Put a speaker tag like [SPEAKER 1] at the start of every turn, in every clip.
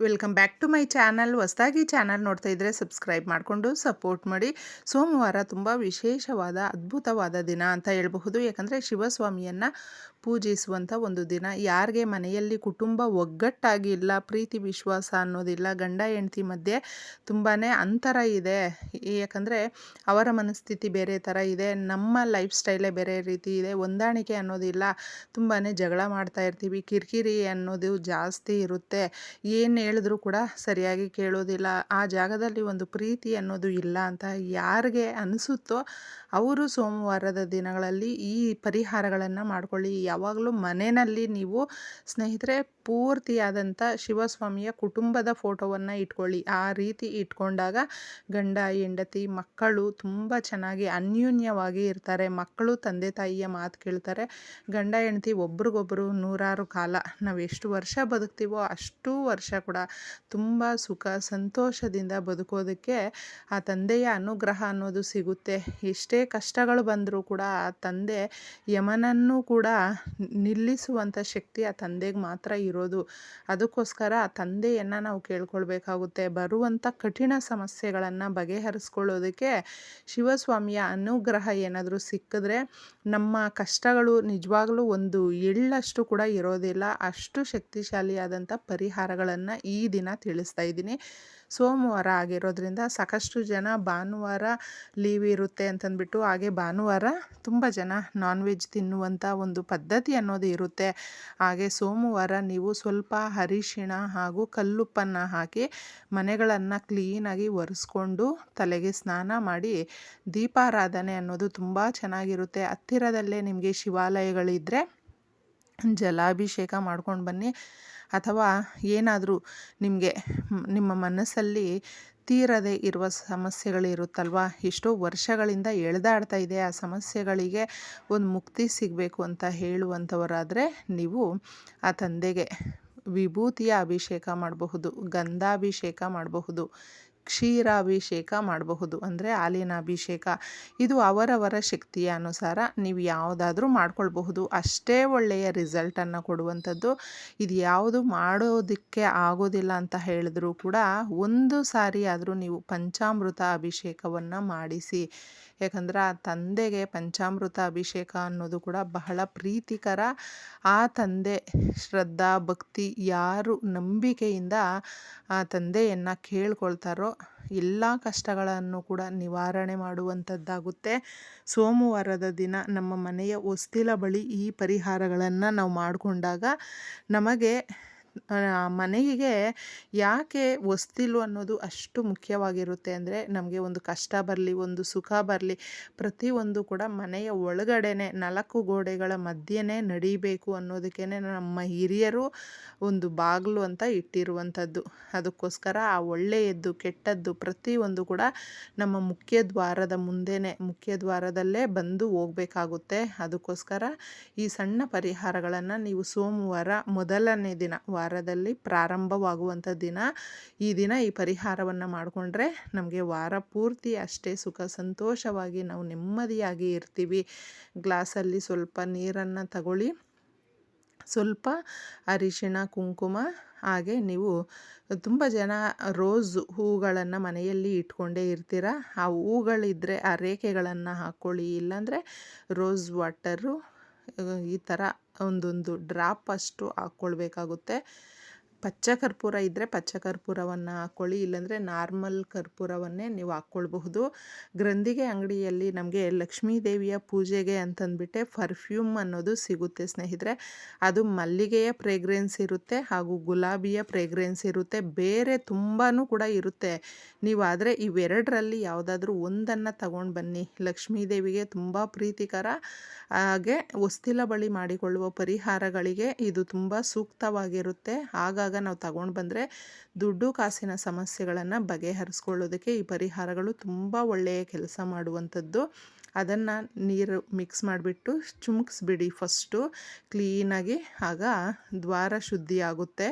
[SPEAKER 1] Welcome back to my channel. ಹೊಸದಾಗಿ channel ನೋಡ್ತಾ ಇದ್ದರೆ ಸಬ್ಸ್ಕ್ರೈಬ್ ಮಾಡಿಕೊಂಡು ಸಪೋರ್ಟ್ ಮಾಡಿ. ಸೋಮವಾರ ತುಂಬ ವಿಶೇಷವಾದ, ಅದ್ಭುತವಾದ ದಿನ ಅಂತ ಹೇಳಬಹುದು. ಯಾಕಂದರೆ ಶಿವಸ್ವಾಮಿಯನ್ನು ಪೂಜಿಸುವಂಥ ಒಂದು ದಿನ. ಯಾರಿಗೆ ಮನೆಯಲ್ಲಿ ಕುಟುಂಬ ಒಗ್ಗಟ್ಟಾಗಿ ಇಲ್ಲ, ಪ್ರೀತಿ, ವಿಶ್ವಾಸ ಅನ್ನೋದಿಲ್ಲ, ಗಂಡ, ಹೆಂಡತಿ ಮಧ್ಯೆ ತುಂಬಾ ಅಂತರ ಇದೆ. ಯಾಕಂದರೆ ಅವರ ಮನಸ್ಥಿತಿ ಬೇರೆ ಥರ ಇದೆ. ನಮ್ಮ ಲೈಫ್ ಸ್ಟೈಲೇ ಬೇರೆ ರೀತಿ ಇದೆ. ಹೊಂದಾಣಿಕೆ ಅನ್ನೋದಿಲ್ಲ. ತುಂಬಾ ಜಗಳ ಮಾಡ್ತಾ ಇರ್ತೀವಿ. ಕಿರಿಕಿರಿ ಅನ್ನೋದು ಜಾಸ್ತಿ ಇರುತ್ತೆ. ಏನು ಹೇಳಿದ್ರು ಕೂಡ ಸರಿಯಾಗಿ ಕೇಳೋದಿಲ್ಲ. ಆ ಜಾಗದಲ್ಲಿ ಒಂದು ಪ್ರೀತಿ ಅನ್ನೋದು ಇಲ್ಲ ಅಂತ ಯಾರಿಗೆ ಅನಿಸುತ್ತೋ ಅವರು ಸೋಮವಾರದ ದಿನಗಳಲ್ಲಿ ಈ ಪರಿಹಾರಗಳನ್ನು ಮಾಡ್ಕೊಳ್ಳಿ. ಯಾವಾಗಲೂ ಮನೆಯಲ್ಲಿ ನೀವು ಸ್ನೇಹಿತರೆ ಪೂರ್ತಿಯಾದಂಥ ಶಿವಸ್ವಾಮಿಯ ಕುಟುಂಬದ ಫೋಟೋವನ್ನು ಇಟ್ಕೊಳ್ಳಿ. ಆ ರೀತಿ ಇಟ್ಕೊಂಡಾಗ ಗಂಡ, ಹೆಂಡತಿ, ಮಕ್ಕಳು ತುಂಬ ಚೆನ್ನಾಗಿ ಅನ್ಯೂನ್ಯವಾಗಿ ಇರ್ತಾರೆ. ಮಕ್ಕಳು ತಂದೆ, ತಾಯಿಯ ಮಾತು ಕೇಳ್ತಾರೆ. ಗಂಡ, ಹೆಂಡತಿ ಒಬ್ರಿಗೊಬ್ಬರು ನೂರಾರು ಕಾಲ ನಾವು ಎಷ್ಟು ವರ್ಷ ಬದುಕ್ತೀವೋ ಅಷ್ಟು ವರ್ಷ ಕೂಡ ತುಂಬ ಸುಖ, ಸಂತೋಷದಿಂದ ಬದುಕೋದಕ್ಕೆ ಆ ತಂದೆಯ ಅನುಗ್ರಹ ಅನ್ನೋದು ಸಿಗುತ್ತೆ. ಎಷ್ಟೇ ಕಷ್ಟಗಳು ಬಂದರೂ ಕೂಡ ಆ ತಂದೆ ಯಮನನ್ನು ಕೂಡ ನಿಲ್ಲಿಸುವಂಥ ಶಕ್ತಿ ಆ ತಂದೆಗೆ ಮಾತ್ರ ಇರೋದು. ಅದಕ್ಕೋಸ್ಕರ ತಂದೆಯನ್ನು ನಾವು ಕೇಳ್ಕೊಳ್ಬೇಕಾಗುತ್ತೆ. ಬರುವಂಥ ಕಠಿಣ ಸಮಸ್ಯೆಗಳನ್ನು ಬಗೆಹರಿಸ್ಕೊಳ್ಳೋದಕ್ಕೆ ಶಿವಸ್ವಾಮಿಯ ಅನುಗ್ರಹ ಏನಾದರೂ ಸಿಕ್ಕಿದ್ರೆ ನಮ್ಮ ಕಷ್ಟಗಳು ನಿಜವಾಗ್ಲೂ ಒಂದು ಎಳ್ಳಷ್ಟು ಕೂಡ ಇರೋದಿಲ್ಲ. ಅಷ್ಟು ಶಕ್ತಿಶಾಲಿಯಾದಂಥ ಪರಿಹಾರಗಳನ್ನು ಈ ದಿನ ತಿಳಿಸ್ತಾ ಇದ್ದೀನಿ. ಸೋಮವಾರ ಆಗಿರೋದ್ರಿಂದ ಸಾಕಷ್ಟು ಜನ ಭಾನುವಾರ ಲೀವ್ ಇರುತ್ತೆ ಅಂತಂದ್ಬಿಟ್ಟು ಹಾಗೆ ಭಾನುವಾರ ತುಂಬ ಜನ ನಾನ್ ವೆಜ್ ತಿನ್ನುವಂಥ ಒಂದು ಪದ್ಧತಿ ಅನ್ನೋದು ಇರುತ್ತೆ. ಹಾಗೆ ಸೋಮವಾರ ನೀವು ಸ್ವಲ್ಪ ಅರಿಶಿಣ ಹಾಗೂ ಕಲ್ಲುಪ್ಪನ್ನು ಹಾಕಿ ಮನೆಗಳನ್ನು ಕ್ಲೀನಾಗಿ ಒರೆಸ್ಕೊಂಡು ತಲೆಗೆ ಸ್ನಾನ ಮಾಡಿ ದೀಪಾರಾಧನೆ ಅನ್ನೋದು ತುಂಬ ಚೆನ್ನಾಗಿರುತ್ತೆ. ಹತ್ತಿರದಲ್ಲೇ ನಿಮಗೆ ಶಿವಾಲಯಗಳಿದ್ದರೆ ಜಲಾಭಿಷೇಕ ಮಾಡ್ಕೊಂಡು ಬನ್ನಿ. ಅಥವಾ ಏನಾದರೂ ನಿಮಗೆ ನಿಮ್ಮ ಮನಸ್ಸಲ್ಲಿ ತೀರದೇ ಇರುವ ಸಮಸ್ಯೆಗಳಿರುತ್ತಲ್ವ ಎಷ್ಟೋ ವರ್ಷಗಳಿಂದ ಎಳೆದಾಡ್ತಾ ಇದೆ ಆ ಸಮಸ್ಯೆಗಳಿಗೆ ಒಂದು ಮುಕ್ತಿ ಸಿಗಬೇಕು ಅಂತ ಹೇಳುವಂಥವರಾದರೆ ನೀವು ಆ ತಂದೆಗೆ ವಿಭೂತಿಯ ಅಭಿಷೇಕ ಮಾಡಬಹುದು, ಗಂಧಾಭಿಷೇಕ ಮಾಡಬಹುದು. ಕ್ಷೀರಾಭಿಷೇಕ ಮಾಡಬಹುದು. ಅಂದರೆ ಹಾಲಿನ ಅಭಿಷೇಕ ಇದು ಅವರವರ ಶಕ್ತಿಯ ಅನುಸಾರ ನೀವು ಯಾವುದಾದ್ರೂ ಮಾಡ್ಕೊಳ್ಬಹುದು. ಅಷ್ಟೇ ಒಳ್ಳೆಯ ರಿಸಲ್ಟನ್ನು ಕೊಡುವಂಥದ್ದು. ಇದು ಯಾವುದು ಮಾಡೋದಕ್ಕೆ ಆಗೋದಿಲ್ಲ ಅಂತ ಹೇಳಿದ್ರೂ ಕೂಡ ಒಂದು ಸಾರಿ ಆದರೂ ನೀವು ಪಂಚಾಮೃತ ಅಭಿಷೇಕವನ್ನು ಮಾಡಿಸಿ. ಯಾಕಂದ್ರೆ ಆ ತಂದೆಗೆ ಪಂಚಾಮೃತ ಅಭಿಷೇಕ ಅನ್ನೋದು ಕೂಡ ಬಹಳ ಪ್ರೀತಿಕರ. ಆ ತಂದೆ ಶ್ರದ್ಧಾ ಭಕ್ತಿ ಯಾರು ನಂಬಿಕೆಯಿಂದ ಆ ತಂದೆಯನ್ನು ಕೇಳ್ಕೊಳ್ತಾರೋ ಎಲ್ಲ ಕಷ್ಟಗಳನ್ನು ಕೂಡ ನಿವಾರಣೆ ಮಾಡುವಂಥದ್ದಾಗುತ್ತೆ. ಸೋಮವಾರದ ದಿನ ನಮ್ಮ ಮನೆಯ ಹೊಸ್ತಿಲ ಬಳಿ ಈ ಪರಿಹಾರಗಳನ್ನು ನಾವು ಮಾಡಿಕೊಂಡಾಗ ನಮಗೆ ಮನೆಗೆ ಯಾಕೆ ಹೊಸ್ತಿಲು ಅನ್ನೋದು ಅಷ್ಟು ಮುಖ್ಯವಾಗಿರುತ್ತೆ ಅಂದರೆ ನಮಗೆ ಒಂದು ಕಷ್ಟ ಬರಲಿ, ಒಂದು ಸುಖ ಬರಲಿ, ಪ್ರತಿಯೊಂದು ಕೂಡ ಮನೆಯ ಒಳಗಡೆನೆ ನಾಲ್ಕು ಗೋಡೆಗಳ ಮಧ್ಯೆನೇ ನಡೀಬೇಕು ಅನ್ನೋದಕ್ಕೇ ನಮ್ಮ ಹಿರಿಯರು ಒಂದು ಬಾಗಿಲು ಅಂತ ಇಟ್ಟಿರುವಂಥದ್ದು. ಅದಕ್ಕೋಸ್ಕರ ಆ ಒಳ್ಳೆಯದ್ದು, ಕೆಟ್ಟದ್ದು ಪ್ರತಿಯೊಂದು ಕೂಡ ನಮ್ಮ ಮುಖ್ಯ ದ್ವಾರದ ಮುಂದೆನೇ, ಮುಖ್ಯ ದ್ವಾರದಲ್ಲೇ ಬಂದು ಹೋಗಬೇಕಾಗುತ್ತೆ. ಅದಕ್ಕೋಸ್ಕರ ಈ ಸಣ್ಣ ಪರಿಹಾರಗಳನ್ನು ನೀವು ಸೋಮವಾರ ಮೊದಲನೇ ದಿನ ವಾರದಲ್ಲಿ ಪ್ರಾರಂಭವಾಗುವಂಥ ದಿನ. ಈ ದಿನ ಈ ಪರಿಹಾರವನ್ನು ಮಾಡಿಕೊಂಡ್ರೆ ನಮಗೆ ವಾರ ಪೂರ್ತಿ ಅಷ್ಟೇ ಸುಖ, ಸಂತೋಷವಾಗಿ ನಾವು ನೆಮ್ಮದಿಯಾಗಿ ಇರ್ತೀವಿ. ಗ್ಲಾಸಲ್ಲಿ ಸ್ವಲ್ಪ ನೀರನ್ನು ತಗೊಳ್ಳಿ. ಸ್ವಲ್ಪ ಅರಿಶಿಣ, ಕುಂಕುಮ, ಹಾಗೆ ನೀವು ತುಂಬ ಜನ ರೋಸ್ ಹೂಗಳನ್ನು ಮನೆಯಲ್ಲಿ ಇಟ್ಕೊಂಡೇ ಇರ್ತೀರ? ಆ ಹೂಗಳಿದ್ದರೆ ಆ ರೇಖೆಗಳನ್ನು ಹಾಕ್ಕೊಳ್ಳಿ ಇಲ್ಲಾಂದರೆ ರೋಸ್ ವಾಟರು, ಈ ಥರ ಒಂದೊಂದು ಡ್ರಾಪ್ ಅಷ್ಟು ಹಾಕ್ಕೊಳ್ಬೇಕಾಗುತ್ತೆ. ಪಚ್ಚ ಕರ್ಪೂರ ಇದ್ದರೆ ಪಚ್ಚ ಕರ್ಪೂರವನ್ನು ಹಾಕ್ಕೊಳ್ಳಿ ಇಲ್ಲಾಂದರೆ ನಾರ್ಮಲ್ ಕರ್ಪೂರವನ್ನೇ ನೀವು ಹಾಕ್ಕೊಳ್ಬಹುದು ಗ್ರಂಥಿಗೆ, ಅಂಗಡಿಯಲ್ಲಿ ನಮಗೆ ಲಕ್ಷ್ಮೀ ದೇವಿಯ ಪೂಜೆಗೆ ಅಂತಂದ್ಬಿಟ್ಟೆ ಪರ್ಫ್ಯೂಮ್ ಅನ್ನೋದು ಸಿಗುತ್ತೆ ಸ್ನೇಹಿತರೆ. ಅದು ಮಲ್ಲಿಗೆಯ ಫ್ರೇಗ್ರೆನ್ಸ್ ಇರುತ್ತೆ ಹಾಗೂ ಗುಲಾಬಿಯ ಫ್ರೇಗ್ರೆನ್ಸ್ ಇರುತ್ತೆ. ಬೇರೆ ತುಂಬಾ ಕೂಡ ಇರುತ್ತೆ. ನೀವು ಆದರೆ ಇವೆರಡರಲ್ಲಿ ಯಾವುದಾದ್ರೂ ಒಂದನ್ನು ತಗೊಂಡು ಬನ್ನಿ. ಲಕ್ಷ್ಮೀ ದೇವಿಗೆ ತುಂಬ ಪ್ರೀತಿಕರ ಹಾಗೆ ಹೊಸ್ತಿಲ ಬಳಿ ಮಾಡಿಕೊಳ್ಳುವ ಪರಿಹಾರಗಳಿಗೆ ಇದು ತುಂಬ ಸೂಕ್ತವಾಗಿರುತ್ತೆ. ಆಗ ನಾವು ತಗೊಂಡು ಬಂದರೆ ದುಡ್ಡು ಕಾಸಿನ ಸಮಸ್ಯೆಗಳನ್ನು ಬಗೆಹರಿಸ್ಕೊಳ್ಳೋದಕ್ಕೆ ಈ ಪರಿಹಾರಗಳು ತುಂಬ ಒಳ್ಳೆಯ ಕೆಲಸ ಮಾಡುವಂಥದ್ದು. ಅದನ್ನು ನೀರು ಮಿಕ್ಸ್ ಮಾಡಿಬಿಟ್ಟು ಚುಮುಕ್ಸ್ಬಿಡಿ ಫಸ್ಟು ಕ್ಲೀನಾಗಿ ಆಗ ದ್ವಾರ ಶುದ್ಧಿ ಆಗುತ್ತೆ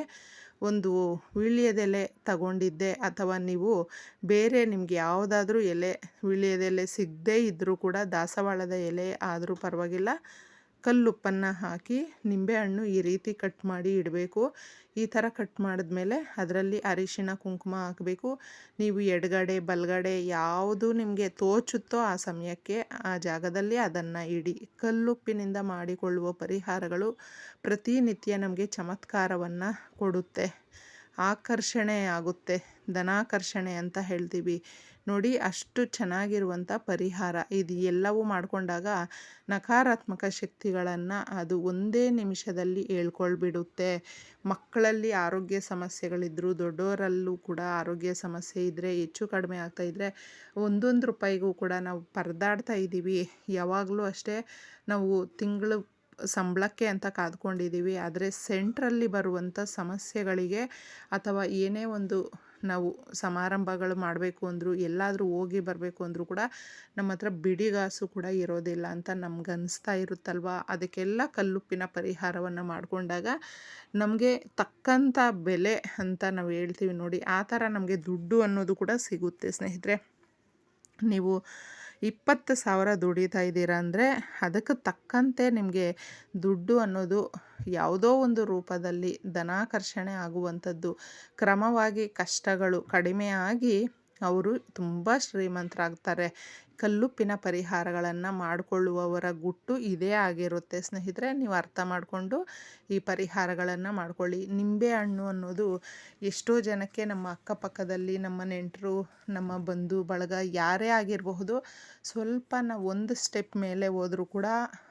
[SPEAKER 1] ಒಂದು ವೀಳ್ಯದೆಲೆ ತಗೊಂಡಿದ್ದೆ ಅಥವಾ ನೀವು ಬೇರೆ ನಿಮಗೆ ಯಾವುದಾದ್ರೂ ಎಲೆ ವೀಳ್ಯದೆಲೆ ಸಿಗದೇ ಇದ್ದರೂ ಕೂಡ ದಾಸವಾಳದ ಎಲೆ ಆದರೂ ಪರವಾಗಿಲ್ಲ. ಕಲ್ಲುಪ್ಪನ್ನು ಹಾಕಿ ನಿಂಬೆಹಣ್ಣು ಈ ರೀತಿ ಕಟ್ ಮಾಡಿ ಇಡಬೇಕು. ಈ ಥರ ಕಟ್ ಮಾಡಿದ್ಮೇಲೆ ಅದರಲ್ಲಿ ಅರಿಶಿನ ಕುಂಕುಮ ಹಾಕಬೇಕು. ನೀವು ಎಡಗಡೆ, ಬಲಗಡೆ ಯಾವುದು ನಿಮಗೆ ತೋಚುತ್ತೋ ಆ ಸಮಯಕ್ಕೆ ಆ ಜಾಗದಲ್ಲಿ ಅದನ್ನು ಇಡಿ. ಕಲ್ಲುಪ್ಪಿನಿಂದ ಮಾಡಿಕೊಳ್ಳುವ ಪರಿಹಾರಗಳು ಪ್ರತಿನಿತ್ಯ ನಮಗೆ ಚಮತ್ಕಾರವನ್ನು ಕೊಡುತ್ತೆ. ಆಕರ್ಷಣೆ ಆಗುತ್ತೆ ಧನಾಕರ್ಷಣೆ ಅಂತ ಹೇಳ್ತೀವಿ. ನೋಡಿ ಅಷ್ಟು ಚೆನ್ನಾಗಿರುವಂಥ ಪರಿಹಾರ. ಇದು ಎಲ್ಲವೂ ಮಾಡಿಕೊಂಡಾಗ ನಕಾರಾತ್ಮಕ ಶಕ್ತಿಗಳನ್ನು ಅದು ಒಂದೇ ನಿಮಿಷದಲ್ಲಿ ಹೇಳ್ಕೊಳ್ಬಿಡುತ್ತೆ. ಮಕ್ಕಳಲ್ಲಿ ಆರೋಗ್ಯ ಸಮಸ್ಯೆಗಳಿದ್ದರೂ ದೊಡ್ಡವರಲ್ಲೂ ಕೂಡ ಆರೋಗ್ಯ ಸಮಸ್ಯೆ ಇದ್ದರೆ ಹೆಚ್ಚು ಕಡಿಮೆ ಆಗ್ತಾಯಿದ್ರೆ ಒಂದೊಂದು ರೂಪಾಯಿಗೂ ಕೂಡ ನಾವು ಪರದಾಡ್ತಾ ಇದ್ದೀವಿ. ಯಾವಾಗಲೂ ಅಷ್ಟೇ ನಾವು ತಿಂಗಳು ಸಂಬಳಕ್ಕೆ ಅಂತ ಕಾದ್ಕೊಂಡಿದ್ದೀವಿ. ಆದರೆ ಸೆಂಟ್ರಲ್ಲಿ ಬರುವಂಥ ಸಮಸ್ಯೆಗಳಿಗೆ ಅಥವಾ ಏನೇ ಒಂದು ನಾವು ಸಮಾರಂಭಗಳು ಮಾಡಬೇಕು ಅಂದರೂ, ಎಲ್ಲಾದರೂ ಹೋಗಿ ಬರಬೇಕು ಅಂದರೂ ಕೂಡ ನಮ್ಮ ಹತ್ರ ಬಿಡಿಗಾಸು ಕೂಡ ಇರೋದಿಲ್ಲ ಅಂತ ನಮ್ಗೆ ಅನಿಸ್ತಾ ಇರುತ್ತಲ್ವ? ಅದಕ್ಕೆಲ್ಲ ಕಲ್ಲುಪ್ಪಿನ ಪರಿಹಾರವನ್ನು ಮಾಡಿಕೊಂಡಾಗ ನಮಗೆ ತಕ್ಕಂಥ ಬೆಲೆ ಅಂತ ನಾವು ಹೇಳ್ತೀವಿ ನೋಡಿ, ಆ ಥರ ನಮಗೆ ದುಡ್ಡು ಅನ್ನೋದು ಕೂಡ ಸಿಗುತ್ತೆ ಸ್ನೇಹಿತರೆ. ನೀವು ಇಪ್ಪತ್ತು ಸಾವಿರ ದುಡಿತಾ ಇದ್ದೀರಾ ಅಂದರೆ ಅದಕ್ಕೆ ತಕ್ಕಂತೆ ನಿಮಗೆ ದುಡ್ಡು ಅನ್ನೋದು ಯಾವುದೋ ಒಂದು ರೂಪದಲ್ಲಿ ಧನಾಕರ್ಷಣೆ ಆಗುವಂಥದ್ದು. ಕ್ರಮವಾಗಿ ಕಷ್ಟಗಳು ಕಡಿಮೆ ಆಗಿ ಅವರು ತುಂಬ ಶ್ರೀಮಂತರಾಗ್ತಾರೆ. ಕಲ್ಲುಪ್ಪಿನ ಪರಿಹಾರಗಳನ್ನು ಮಾಡಿಕೊಳ್ಳುವವರ ಗುಟ್ಟು ಇದೇ ಆಗಿರುತ್ತೆ. ಸ್ನೇಹಿತರೆ, ನೀವು ಅರ್ಥ ಮಾಡಿಕೊಂಡು ಈ ಪರಿಹಾರಗಳನ್ನು ಮಾಡ್ಕೊಳ್ಳಿ. ನಿಂಬೆ ಹಣ್ಣು ಅನ್ನೋದು ಎಷ್ಟೋ ಜನಕ್ಕೆ ನಮ್ಮ ಅಕ್ಕಪಕ್ಕದಲ್ಲಿ ನಮ್ಮ ನೆಂಟರು, ನಮ್ಮ ಬಂಧು, ಬಳಗ ಯಾರೇ ಆಗಿರಬಹುದು ಸ್ವಲ್ಪ ನಾವು ಒಂದು ಸ್ಟೆಪ್ ಮೇಲೆ ಹೋದರೂ ಕೂಡ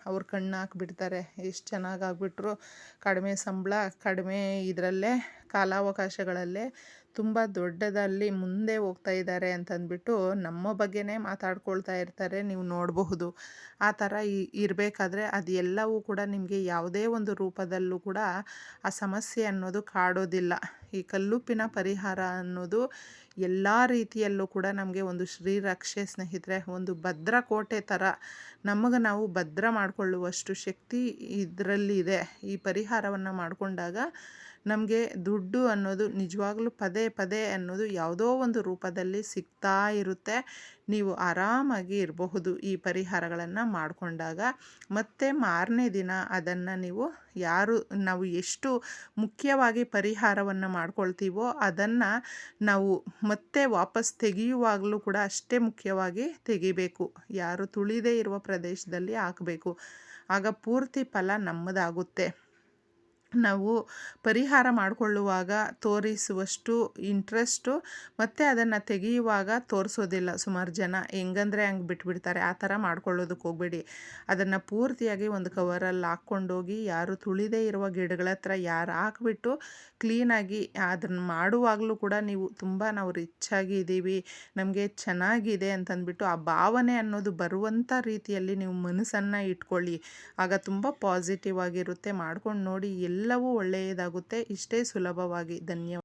[SPEAKER 1] ಅವ್ರು ಕಣ್ಣು ಹಾಕ್ಬಿಡ್ತಾರೆ. ಎಷ್ಟು ಚೆನ್ನಾಗಿ ಆಗಿಬಿಟ್ರು. ಕಡಿಮೆ ಸಂಬಳ, ಕಡಿಮೆ ಇದರಲ್ಲೇ, ಕಾಲಾವಕಾಶಗಳಲ್ಲೇ ತುಂಬ ದೊಡ್ಡದಲ್ಲಿ ಮುಂದೆ ಹೋಗ್ತಾ ಇದ್ದಾರೆ ಅಂತಂದ್ಬಿಟ್ಟು ನಮ್ಮ ಬಗ್ಗೆನೇ ಮಾತಾಡ್ಕೊಳ್ತಾ ಇರ್ತಾರೆ, ನೀವು ನೋಡಬಹುದು. ಆ ಥರ ಇರಬೇಕಾದ್ರೆ ಅದು ಎಲ್ಲವೂ ಕೂಡ ನಿಮಗೆ ಯಾವುದೇ ಒಂದು ರೂಪದಲ್ಲೂ ಕೂಡ ಆ ಸಮಸ್ಯೆ ಅನ್ನೋದು ಕಾಡೋದಿಲ್ಲ. ಈ ಕಲ್ಲುಪ್ಪಿನ ಪರಿಹಾರ ಅನ್ನೋದು ಎಲ್ಲ ರೀತಿಯಲ್ಲೂ ಕೂಡ ನಮಗೆ ಒಂದು ಶ್ರೀರಕ್ಷೆ ಸ್ನೇಹಿತರೆ, ಒಂದು ಭದ್ರ ಕೋಟೆ ಥರ ನಮಗೆ ನಾವು ಭದ್ರ ಮಾಡಿಕೊಳ್ಳುವಷ್ಟು ಶಕ್ತಿ ಇದರಲ್ಲಿದೆ. ಈ ಪರಿಹಾರವನ್ನು ಮಾಡಿಕೊಂಡಾಗ ನಮಗೆ ದುಡ್ಡು ಅನ್ನೋದು ನಿಜವಾಗ್ಲೂ ಪದೇ ಪದೇ ಅನ್ನೋದು ಯಾವುದೋ ಒಂದು ರೂಪದಲ್ಲಿ ಸಿಗ್ತಾ ಇರುತ್ತೆ. ನೀವು ಆರಾಮಾಗಿ ಇರಬಹುದು ಈ ಪರಿಹಾರಗಳನ್ನು ಮಾಡಿಕೊಂಡಾಗ. ಮತ್ತೆ ಮಾರನೇ ದಿನ ಅದನ್ನು ನೀವು ಯಾರು, ನಾವು ಎಷ್ಟು ಮುಖ್ಯವಾಗಿ ಪರಿಹಾರವನ್ನು ಮಾಡ್ಕೊಳ್ತೀವೋ ಅದನ್ನು ನಾವು ಮತ್ತೆ ವಾಪಸ್ ತೆಗೆಯುವಾಗಲೂ ಕೂಡ ಅಷ್ಟೇ ಮುಖ್ಯವಾಗಿ ತೆಗಿಬೇಕು. ಯಾರು ತುಳಿದೇ ಇರುವ ಪ್ರದೇಶದಲ್ಲಿ ಹಾಕಬೇಕು. ಆಗ ಪೂರ್ತಿ ಫಲ ನಮ್ಮದಾಗುತ್ತೆ. ನಾವು ಪರಿಹಾರ ಮಾಡಿಕೊಳ್ಳುವಾಗ ತೋರಿಸುವಷ್ಟು ಇಂಟ್ರೆಸ್ಟು ಮತ್ತು ಅದನ್ನು ತೆಗೆಯುವಾಗ ತೋರಿಸೋದಿಲ್ಲ. ಸುಮಾರು ಜನ ಹೆಂಗಂದ್ರೆ ಹಂಗೆ ಬಿಟ್ಬಿಡ್ತಾರೆ. ಆ ಥರ ಮಾಡ್ಕೊಳ್ಳೋದಕ್ಕೆ ಹೋಗಬೇಡಿ. ಅದನ್ನು ಪೂರ್ತಿಯಾಗಿ ಒಂದು ಕವರಲ್ಲಿ ಹಾಕ್ಕೊಂಡೋಗಿ ಯಾರು ತುಳಿದೇ ಇರುವ ಗಿಡಗಳ ಹತ್ರ ಯಾರು ಹಾಕ್ಬಿಟ್ಟು ಕ್ಲೀನಾಗಿ ಅದನ್ನು ಮಾಡುವಾಗಲೂ ಕೂಡ ನೀವು ತುಂಬ ನಾವು ರಿಚ್ಚಾಗಿ ಇದ್ದೀವಿ ನಮಗೆ ಚೆನ್ನಾಗಿದೆ ಅಂತಂದ್ಬಿಟ್ಟು ಆ ಭಾವನೆ ಅನ್ನೋದು ಬರುವಂಥ ರೀತಿಯಲ್ಲಿ ನೀವು ಮನಸ್ಸನ್ನು ಇಟ್ಕೊಳ್ಳಿ. ಆಗ ತುಂಬ ಪಾಸಿಟಿವ್ ಆಗಿರುತ್ತೆ. ಮಾಡ್ಕೊಂಡು ನೋಡಿ ಎಲ್ಲವೂ ಒಳ್ಳೆಯದಾಗುತ್ತೆ. ಇಷ್ಟೇ ಸುಲಭವಾಗಿ. ಧನ್ಯವಾದ.